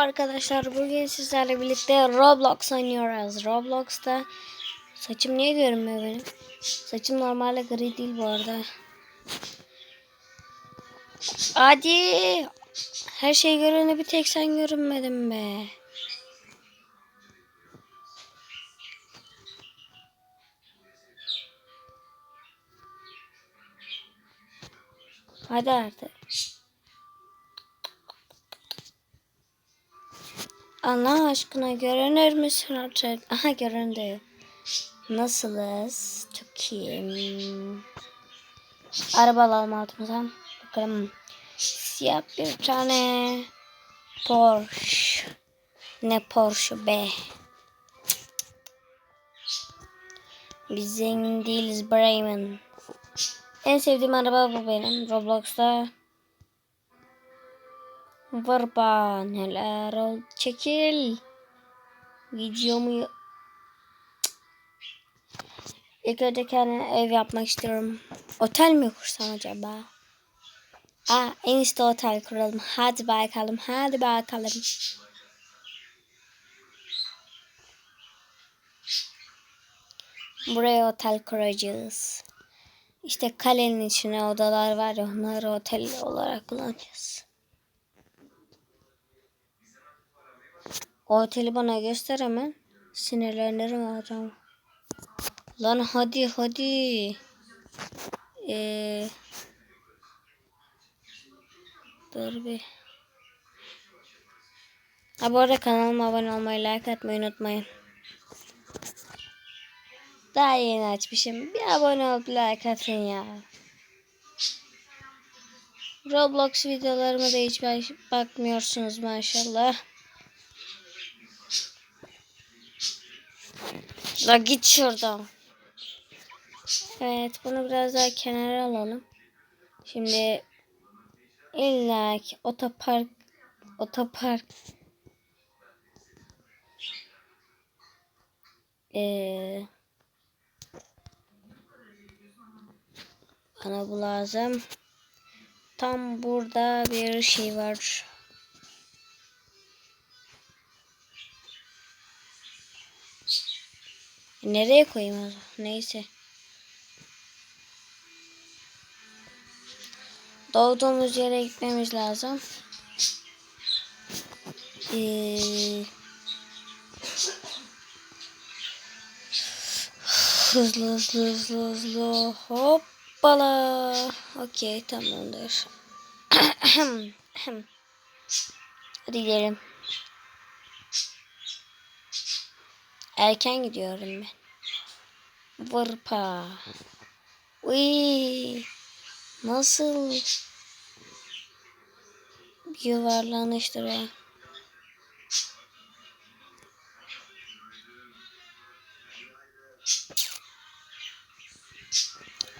Arkadaşlar bugün sizlerle birlikte Roblox oynuyoruz. Roblox'ta saçım niye görünmüyor benim? Saçım normalde gri değil bu arada. Hadi. Her şey görünüyor bir tek sen görünmedin be. Hadi artık. Allah aşkına görünür müsün artık? Aha göründü. Nasılız? Çok iyiyim. Araba alalım altımıza. Bakalım. Siyah bir tane Porsche. Ne Porsche be. Biz zengin değiliz Bremen. En sevdiğim araba bu benim. Roblox'ta. Vırba neler ol çekil. Videomu İlk önce kendime ev yapmak istiyorum. Otel mi kursam acaba? Aa, en iyisi otel kuralım. Hadi bakalım, hadi bakalım. Buraya otel kuracağız. İşte kalenin içine odalar var ya onları otel olarak kullanacağız. O oteli bana göster hemen. Sinirlenirim adam. Lan hadi hadi. Ee, dur bir. Ha bu arada kanalıma abone olmayı, like atmayı unutmayın. Daha yeni açmışım. Bir abone olup like atın ya. Roblox videolarıma da hiç bakmıyorsunuz maşallah. La git şuradan. Evet bunu biraz daha kenara alalım. Şimdi illa otopark otopark ee, bana bu lazım. Tam burada bir şey var. Nereye koyayım o Neyse. Doğduğumuz yere gitmemiz lazım. Ee, hızlı hızlı hızlı hızlı hoppala. Okey tamamdır. Hadi gidelim. Erken gidiyorum ben. Vırpa. Uy. Nasıl yuvarlanıştır ha.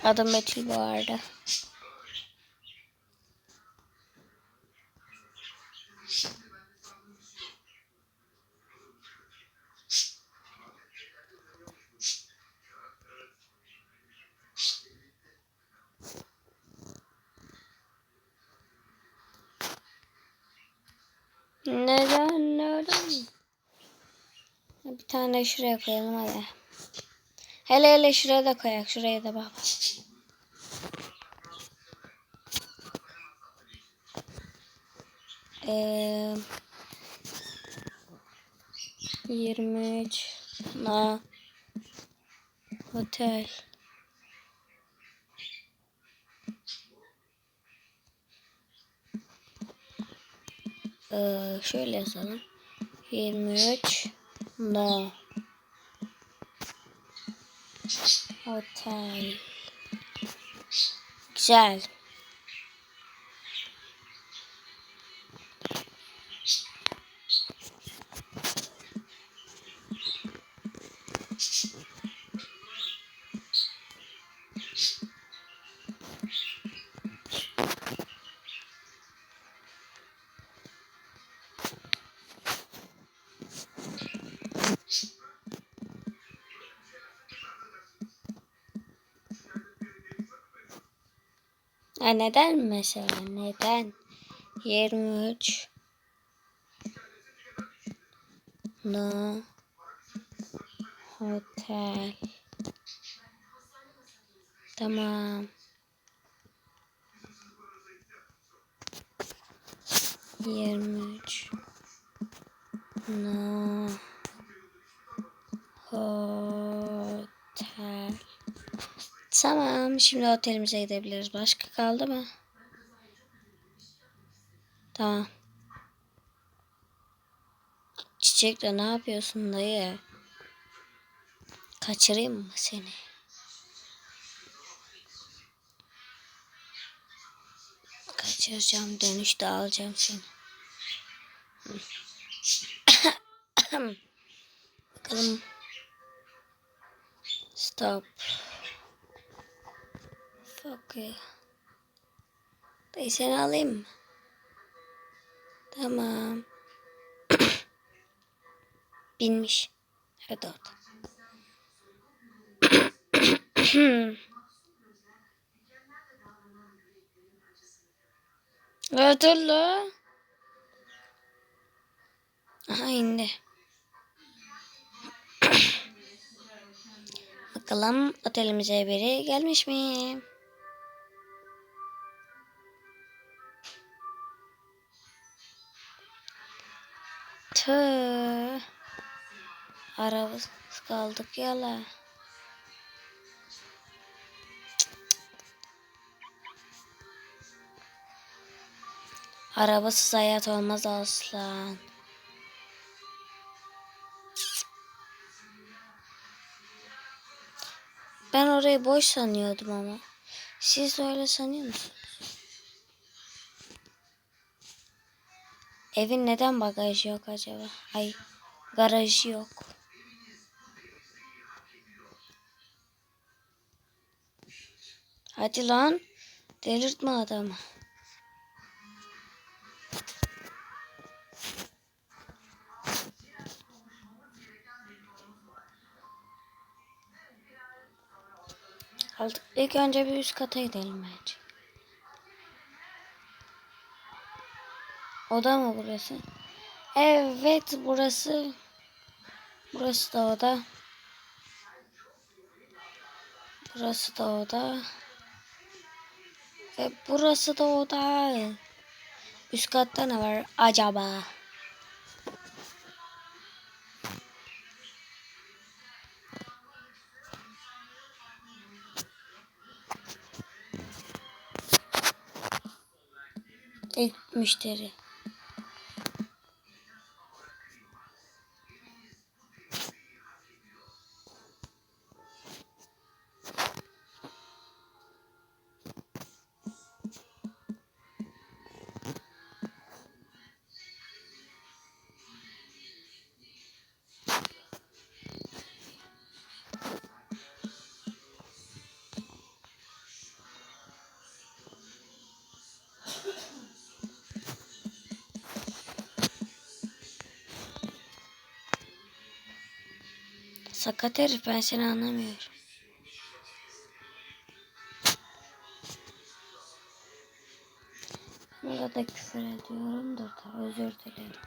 Adım Betül bu arada. Neden neden? Bir tane şuraya koyalım hadi. Hele hele şuraya da koyak. Şuraya da bak. Ee, 23 na hotel. Ee, şöyle yazalım. 23 no hotel. Güzel. Ya neden mesela? Neden? 23 No. Hotel. Tamam. Yirmi üç. No. Hotel. Tamam. Şimdi otelimize gidebiliriz. Başka kaldı mı? Tamam. Çiçekle ne yapıyorsun dayı? Kaçırayım mı seni? Kaçıracağım. Dönüşte alacağım seni. Bakalım. Stop. Fuck you. Dayı seni alayım mı? Tamam. Binmiş. Hadi orada. Evet Allah. Aha indi. Bakalım otelimize biri gelmiş mi? Tüh. Arabası kaldık yala. Arabasız hayat olmaz aslan. Ben orayı boş sanıyordum ama. Siz de öyle sanıyor musunuz? Evin neden bagajı yok acaba? Ay garajı yok. Hadi lan. Delirtme adamı. Aldık. İlk önce bir üst kata gidelim bence. Oda mı burası? Evet burası. Burası da oda. Burası da oda. Ve burası da oda. Üst katta ne var acaba? İlk müşteri. Sakat herif ben seni anlamıyorum. Burada küfür ediyorumdur da özür dilerim.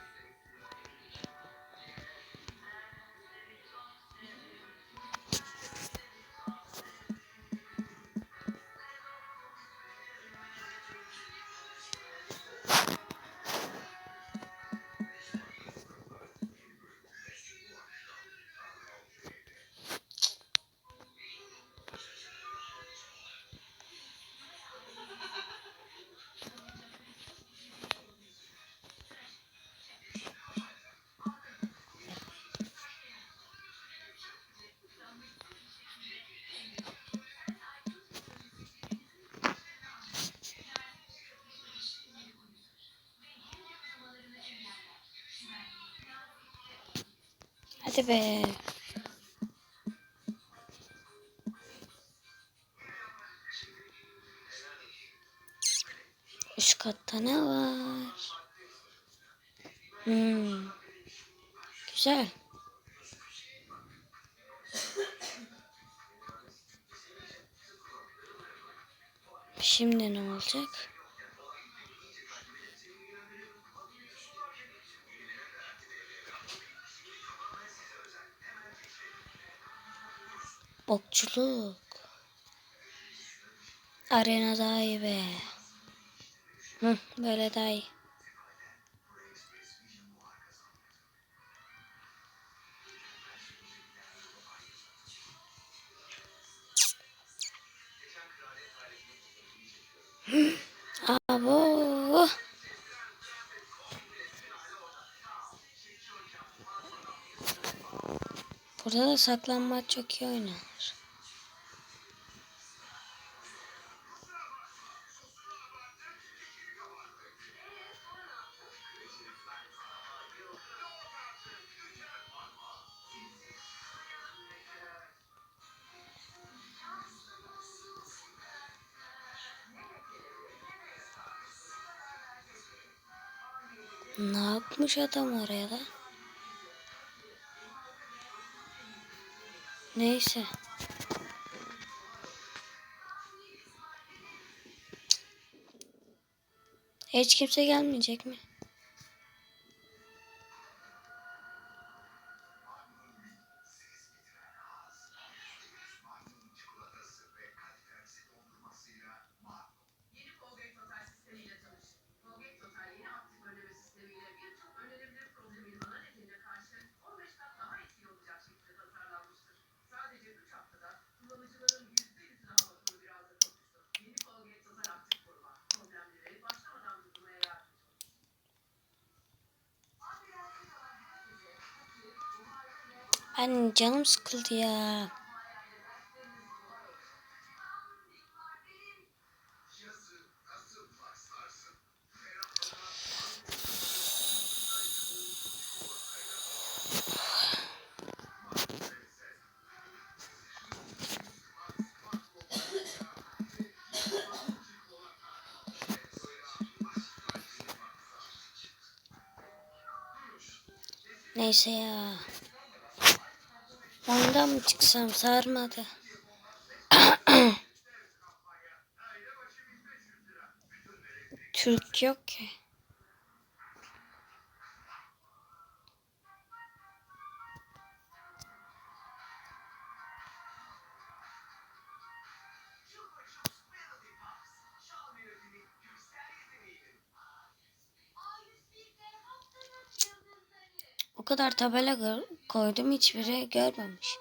Hadi be. Üst katta ne var? Hmm. Güzel. Şimdi ne olacak? Okçuluk. Arena daha iyi be. Hı, böyle daha iyi. Burada da saklanmaç çok iyi oynanır. Ne yapmış adam oraya da? Neyse. Hiç kimse gelmeyecek mi? Ben canım sıkıldı ya. Neyse. Ondan mı çıksam sarmadı. Türk yok ki. O kadar tabela gör- koydum hiçbiri görmemiş.